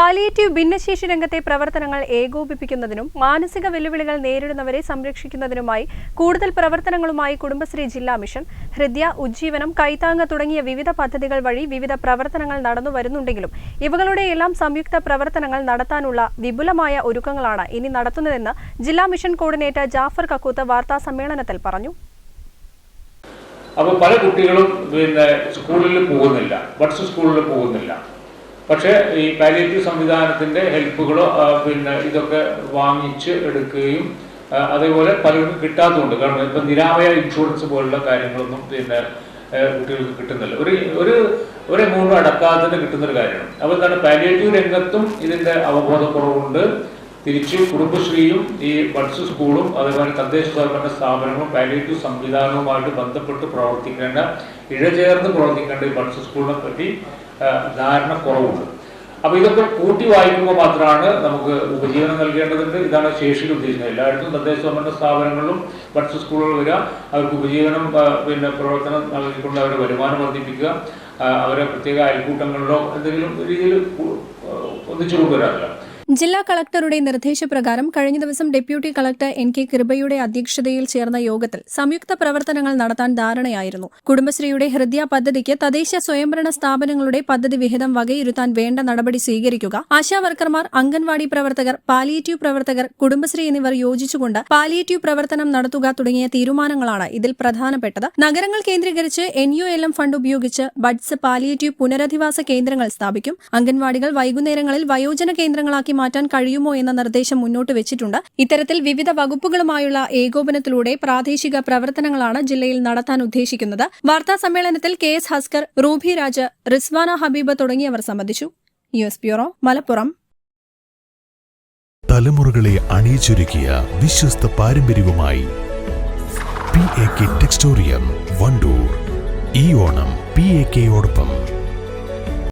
Palliative ഭിന്നശേഷി രംഗത്തെ പ്രവർത്തനങ്ങൾ ഏകോപിപ്പിക്കുന്നതിനും മാനസിക വെല്ലുവിളികൾ നേരിടുന്നവരെ സംരക്ഷിക്കുന്നതിനുമായി കൂടുതൽ പ്രവർത്തനങ്ങളുമായി കുടുംബശ്രീ ജില്ലാ മിഷൻ ഹൃദയ ഉജ്ജീവനം കൈത്താങ്ങ തുടങ്ങിയ വിവിധ പദ്ധതികൾ വഴി വിവിധ പ്രവർത്തനങ്ങൾ നടന്നു വരുന്നുണ്ടെങ്കിലും ഇവകളുടെയെല്ലാം സംയുക്ത പ്രവർത്തനങ്ങൾ നടത്താനുള്ള വിപുലമായ ഒരുക്കങ്ങളാണ് ഇനി നടത്തുന്നതെന്ന് ജില്ലാ മിഷൻ കോർഡിനേറ്റർ ജാഫർ കക്കൂത്ത് വാർത്താ സമ്മേളനത്തിൽ പറഞ്ഞു. അപ്പോൾ പല കുട്ടികളും പിന്നെ സ്കൂളിൽ പോകുന്നില്ല ബഡ്സ് സ്കൂളിൽ പോകുന്നില്ല. പക്ഷേ ഈ പാലിയേറ്റീവ് സംവിധാനത്തിന്റെ ഹെൽപ്പുകളോ പിന്നെ ഇതൊക്കെ വാങ്ങിച്ച് എടുക്കുകയും അതേപോലെ പലർക്കും കിട്ടാത്തതുണ്ട്. കാരണം ഇപ്പം നിരാമയ ഇൻഷുറൻസ് പോലുള്ള കാര്യങ്ങളൊന്നും പിന്നെ കുട്ടികൾക്ക് കിട്ടുന്നില്ല. ഒരു ഒരു ഒരു മൂന്ന് അടക്കാതെ കിട്ടുന്നൊരു കാര്യമാണ്. അപ്പോൾ എന്താണ് പാലിയേറ്റീവ് രംഗത്തും ഇതിന്റെ അവബോധക്കുറവുണ്ട്. തിരിച്ച് കുടുംബശ്രീയും ഈ ബഡ്സ് സ്കൂളും അതേപോലെ തദ്ദേശ സ്വയംഭരണ സ്ഥാപനങ്ങളും പാലിയേറ്റീവ് സംവിധാനവുമായിട്ട് ബന്ധപ്പെട്ട് പ്രവർത്തിക്കേണ്ട ഇഴചേർന്ന് പ്രവർത്തിക്കേണ്ട ഈ ബഡ്സ് സ്കൂളിനെ പറ്റി ധാരണ കുറവുണ്ട്. അപ്പൊ ഇതൊക്കെ കൂട്ടി വായിക്കുമ്പോൾ മാത്രമാണ് നമുക്ക് ഉപജീവനം നൽകേണ്ടതുണ്ട്. ഇതാണ് ശേഷി ഉദ്ദേശിക്കുന്നത്. എല്ലായിടത്തും തദ്ദേശ സ്വയംഭരണ സ്ഥാപനങ്ങളിലും ബഡ്സ് സ്കൂളുകൾ വരിക. അവർക്ക് ഉപജീവനം പിന്നെ പ്രവർത്തനം നൽകിക്കൊണ്ട് അവരുടെ വരുമാനം വർദ്ധിപ്പിക്കുക. അവരെ പ്രത്യേക അയൽക്കൂട്ടങ്ങളിലോ എന്തെങ്കിലും രീതിയിൽ ഒന്നിച്ചു കൊണ്ടുവരാറില്ല. ജില്ലാ കളക്ടറുടെ നിർദ്ദേശപ്രകാരം കഴിഞ്ഞ ദിവസം ഡെപ്യൂട്ടി കളക്ടർ എൻ കെ കൃപയുടെ അധ്യക്ഷതയിൽ ചേർന്ന യോഗത്തിൽ സംയുക്ത പ്രവർത്തനങ്ങൾ നടത്താൻ ധാരണയായിരുന്നു. കുടുംബശ്രീയുടെ ഹൃദയ പദ്ധതിക്ക് തദ്ദേശ സ്വയംഭരണ സ്ഥാപനങ്ങളുടെ പദ്ധതി വിഹിതം വകയിരുത്താൻ വേണ്ട നടപടി സ്വീകരിക്കുക ആശാവർക്കർമാർ അംഗൻവാടി പ്രവർത്തകർ പാലിയേറ്റീവ് പ്രവർത്തകർ കുടുംബശ്രീ എന്നിവർ യോജിച്ചുകൊണ്ട് പാലിയേറ്റീവ് പ്രവർത്തനം നടത്തുക തുടങ്ങിയ തീരുമാനങ്ങളാണ് ഇതിൽ പ്രധാനപ്പെട്ടത്. നഗരങ്ങൾ കേന്ദ്രീകരിച്ച് N U L M fund ഉപയോഗിച്ച് ബഡ്സ് പാലിയേറ്റീവ് പുനരധിവാസ കേന്ദ്രങ്ങൾ സ്ഥാപിക്കും. അംഗൻവാടികൾ വൈകുന്നേരങ്ങളിൽ വയോജന കേന്ദ്രങ്ങളാക്കി മാറ്റാൻ കഴിയുമോ എന്ന നിർദ്ദേശം മുന്നോട്ട് വെച്ചിട്ടുണ്ട്. ഇത്തരത്തിൽ വിവിധ വകുപ്പുകളുമായുള്ള ഏകോപനത്തിലൂടെ പ്രാദേശിക പ്രവർത്തനങ്ങളാണ് ജില്ലയിൽ നടത്താൻ ഉദ്ദേശിക്കുന്നത്. വാർത്താ സമ്മേളനത്തിൽ K S Haskar Ruby Raj Rizwana Habeeb തുടങ്ങിയവർ സംബന്ധിച്ചു. News bureau Malappuram. തലമുറകളെ അണിയിച്ചൊരുക്കിയ വിശ്വസ്ത പാരമ്പര്യവുമായി P A K Textorium Wandoor. ഈ ഓണം പി എ കെയോടൊപ്പം